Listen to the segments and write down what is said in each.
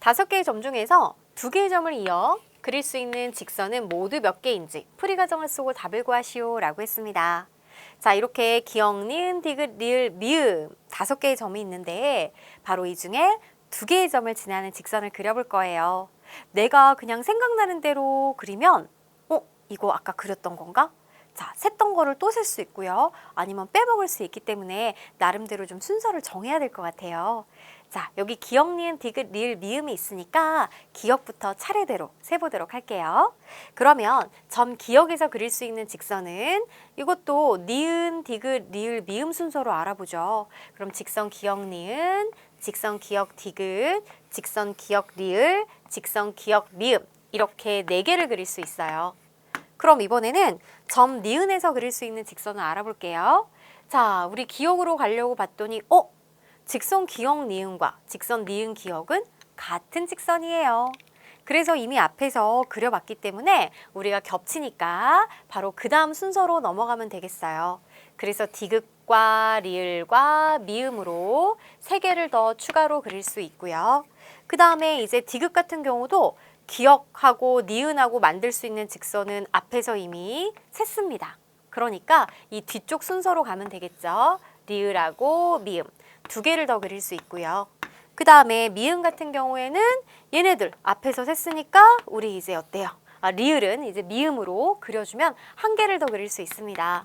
다섯 개의 점 중에서 두 개의 점을 이어 그릴 수 있는 직선은 모두 몇 개인지 풀이 과정을 쓰고 답을 구하시오 라고 했습니다. 자, 이렇게 기억, 니은, 디귿, 리을, 미음 다섯 개의 점이 있는데 바로 이 중에 두 개의 점을 지나는 직선을 그려볼 거예요. 내가 그냥 생각나는 대로 그리면 어, 이거 아까 그렸던 건가? 자, 셌던 거를 또 셀 수 있고요. 아니면 빼먹을 수 있기 때문에 나름대로 좀 순서를 정해야 될 것 같아요. 자, 여기 기억, 니은, 디귿, 리을, 미음이 있으니까 기억부터 차례대로 세보도록 할게요. 그러면 점 기억에서 그릴 수 있는 직선은 이것도 니은, 디귿, 리을, 미음 순서로 알아보죠. 그럼 직선 기억, 니은, 직선 기억, 디귿, 직선 기억, 리을, 직선 기억, 미음 이렇게 네 개를 그릴 수 있어요. 그럼 이번에는 점 니은에서 그릴 수 있는 직선을 알아볼게요. 자, 우리 기억으로 가려고 봤더니 어? 직선 기억 니은과 직선 니은 기억은 같은 직선이에요. 그래서 이미 앞에서 그려봤기 때문에 우리가 겹치니까 바로 그 다음 순서로 넘어가면 되겠어요. 그래서 디귿과 리을과 미음으로 세 개를 더 추가로 그릴 수 있고요. 그 다음에 이제 디귿 같은 경우도 기억하고 니은하고 만들 수 있는 직선은 앞에서 이미 셌습니다. 그러니까 이 뒤쪽 순서로 가면 되겠죠. 리을하고 미음 두 개를 더 그릴 수 있고요. 그 다음에 미음 같은 경우에는 얘네들 앞에서 셌으니까 우리 이제 어때요? 아, 리을은 이제 미음으로 그려주면 한 개를 더 그릴 수 있습니다.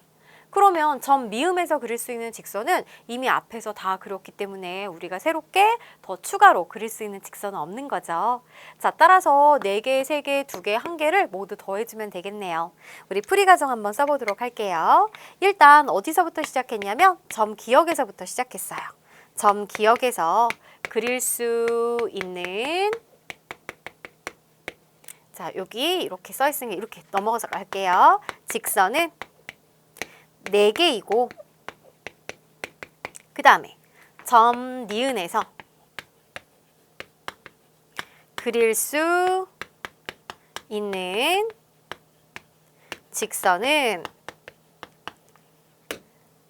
그러면 점 미음에서 그릴 수 있는 직선은 이미 앞에서 다 그렸기 때문에 우리가 새롭게 더 추가로 그릴 수 있는 직선은 없는 거죠. 자, 따라서 네개세개두개한 개를 모두 더해주면 되겠네요. 우리 풀이 과정 한번 써보도록 할게요. 일단 어디서부터 시작했냐면 점 기억에서부터 시작했어요. 점 기억에서 그릴 수 있는 자, 여기 이렇게 써 있으니 이렇게 넘어가서 갈게요. 직선은 네개이고 그 다음에 점 니은에서 그릴 수 있는 직선은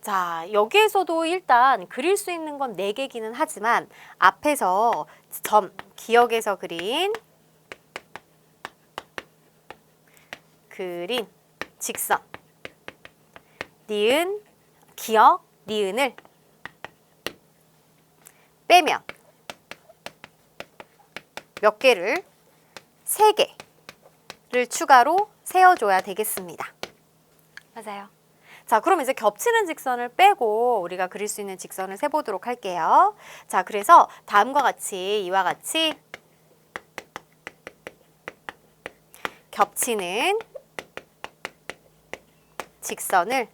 자, 여기에서도 일단 그릴 수 있는 건 네개기는 하지만 앞에서 점 기억에서 그린 그린 직선 니은, 기억, 니은을 빼면 몇 개를? 세 개를 추가로 세워줘야 되겠습니다. 맞아요. 자, 그럼 이제 겹치는 직선을 빼고 우리가 그릴 수 있는 직선을 세보도록 할게요. 자, 그래서 다음과 같이 이와 같이 겹치는 직선을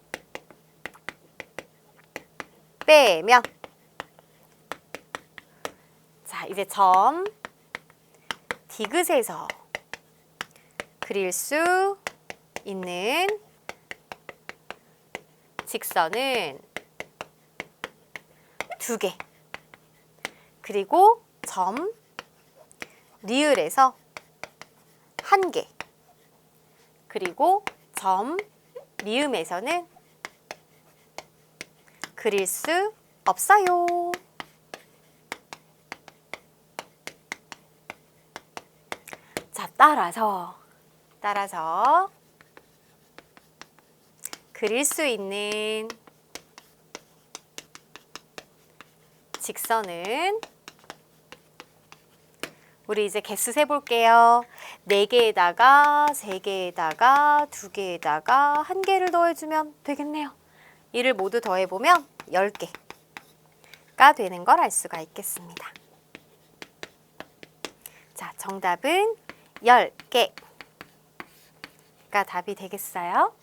빼면. 자 이제 점. 디귿에서 그릴 수 있는 직선은 두 개. 그리고 점. 리을에서 한 개. 그리고 점. 미음에서는 그릴 수 없어요. 자, 따라서 따라서 그릴 수 있는 직선은 우리 이제 개수 세 볼게요. 네 개에다가 세 개에다가 두 개에다가 한 개를 더해주면 되겠네요. 이를 모두 더해보면 10개가 되는 걸 알 수가 있겠습니다. 자, 정답은 10개가 답이 되겠어요.